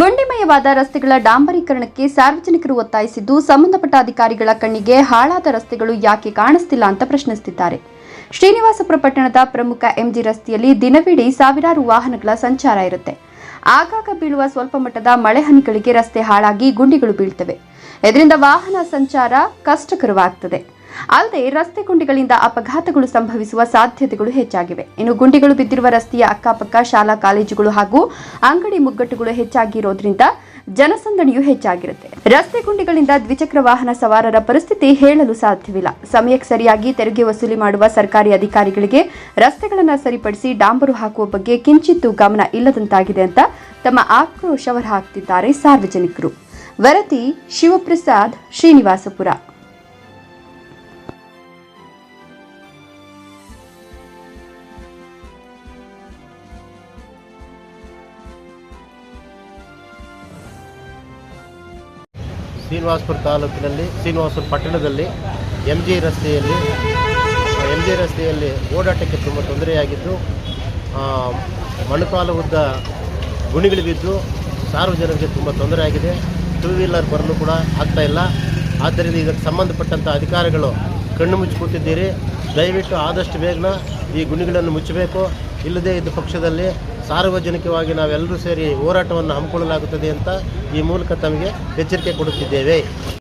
ಗುಂಡಿಮಯವಾದ ರಸ್ತೆಗಳ ಡಾಂಬರೀಕರಣಕ್ಕೆ ಸಾರ್ವಜನಿಕರು ಒತ್ತಾಯಿಸಿದ್ದು, ಸಂಬಂಧಪಟ್ಟ ಅಧಿಕಾರಿಗಳ ಕಣ್ಣಿಗೆ ಹಾಳಾದ ರಸ್ತೆಗಳು ಯಾಕೆ ಕಾಣಿಸ್ತಿಲ್ಲ ಅಂತ ಪ್ರಶ್ನಿಸುತ್ತಿದ್ದಾರೆ. ಶ್ರೀನಿವಾಸಪುರ ಪಟ್ಟಣದ ಪ್ರಮುಖ ಎಂಜಿ ರಸ್ತೆಯಲ್ಲಿ ದಿನವಿಡೀ ಸಾವಿರಾರು ವಾಹನಗಳ ಸಂಚಾರ ಇರುತ್ತೆ. ಆಗಾಗ ಬೀಳುವ ಸ್ವಲ್ಪ ಮಟ್ಟದ ಮಳೆ ಹನಿಗಳಿಗೆ ರಸ್ತೆ ಹಾಳಾಗಿ ಗುಂಡಿಗಳು ಬೀಳ್ತವೆ. ಇದರಿಂದ ವಾಹನ ಸಂಚಾರ ಕಷ್ಟಕರವಾಗ್ತದೆ. ಅಲ್ಲದೆ ರಸ್ತೆ ಗುಂಡಿಗಳಿಂದ ಅಪಘಾತಗಳು ಸಂಭವಿಸುವ ಸಾಧ್ಯತೆಗಳು ಹೆಚ್ಚಾಗಿವೆ. ಇನ್ನು ಗುಂಡಿಗಳು ಬಿದ್ದಿರುವ ರಸ್ತೆಯ ಅಕ್ಕಪಕ್ಕ ಶಾಲಾ, ಕಾಲೇಜುಗಳು ಹಾಗೂ ಅಂಗಡಿ ಮುಗ್ಗಟ್ಟುಗಳು ಹೆಚ್ಚಾಗಿರೋದ್ರಿಂದ ಜನಸಂದಣಿಯು ಹೆಚ್ಚಾಗಿರುತ್ತೆ. ರಸ್ತೆ ಗುಂಡಿಗಳಿಂದ ದ್ವಿಚಕ್ರ ವಾಹನ ಸವಾರರ ಪರಿಸ್ಥಿತಿ ಹೇಳಲು ಸಾಧ್ಯವಿಲ್ಲ. ಸಮಯಕ್ಕೆ ಸರಿಯಾಗಿ ತೆರಿಗೆ ವಸೂಲಿ ಮಾಡುವ ಸರ್ಕಾರಿ ಅಧಿಕಾರಿಗಳಿಗೆ ರಸ್ತೆಗಳನ್ನು ಸರಿಪಡಿಸಿ ಡಾಂಬರು ಹಾಕುವ ಬಗ್ಗೆ ಕಿಂಚಿತ್ತೂ ಗಮನ ಇಲ್ಲದಂತಾಗಿದೆ ಅಂತ ತಮ್ಮ ಆಕ್ರೋಶ ಹೊರಹಾಕ್ತಿದ್ದಾರೆ ಸಾರ್ವಜನಿಕರು. ವರದಿ ಶಿವಪ್ರಸಾದ್ ಶ್ರೀನಿವಾಸಪುರ. ಶ್ರೀನಿವಾಸಪುರ ತಾಲೂಕಿನಲ್ಲಿ, ಶ್ರೀನಿವಾಸಪುರ ಪಟ್ಟಣದಲ್ಲಿ ಎಂ ಜಿ ರಸ್ತೆಯಲ್ಲಿ ಎಂ ಜಿ ರಸ್ತೆಯಲ್ಲಿ ಓಡಾಟಕ್ಕೆ ತುಂಬ ತೊಂದರೆಯಾಗಿದ್ದು ಮಣಕಾಲು ಉದ್ದ ಗುಣಿಗಳು ಬಿದ್ದು ಸಾರ್ವಜನಿಕರಿಗೆ ತುಂಬ ತೊಂದರೆ ಆಗಿದೆ ಟೂ ವೀಲರ್ ಬರಲು ಕೂಡ ಆಗ್ತಾ ಇಲ್ಲ. ಆದ್ದರಿಂದ ಇದಕ್ಕೆ ಸಂಬಂಧಪಟ್ಟಂಥ ಅಧಿಕಾರಿಗಳು ಕಣ್ಣು ಮುಚ್ಚಿ ದಯವಿಟ್ಟು ಆದಷ್ಟು ಬೇಗನ ಈ ಗುಣಿಗಳನ್ನು ಮುಚ್ಚಬೇಕು. ಇಲ್ಲದೇ ಇದ್ದ ಪಕ್ಷದಲ್ಲಿ ಸಾರ್ವಜನಿಕವಾಗಿ ನಾವೆಲ್ಲರೂ ಸೇರಿ ಹೋರಾಟವನ್ನು ಹಮ್ಮಿಕೊಳ್ಳಲಾಗುತ್ತದೆ ಅಂತ ಈ ಮೂಲಕ ತಮಗೆ ಎಚ್ಚರಿಕೆ ಕೊಡುತ್ತಿದ್ದೇವೆ.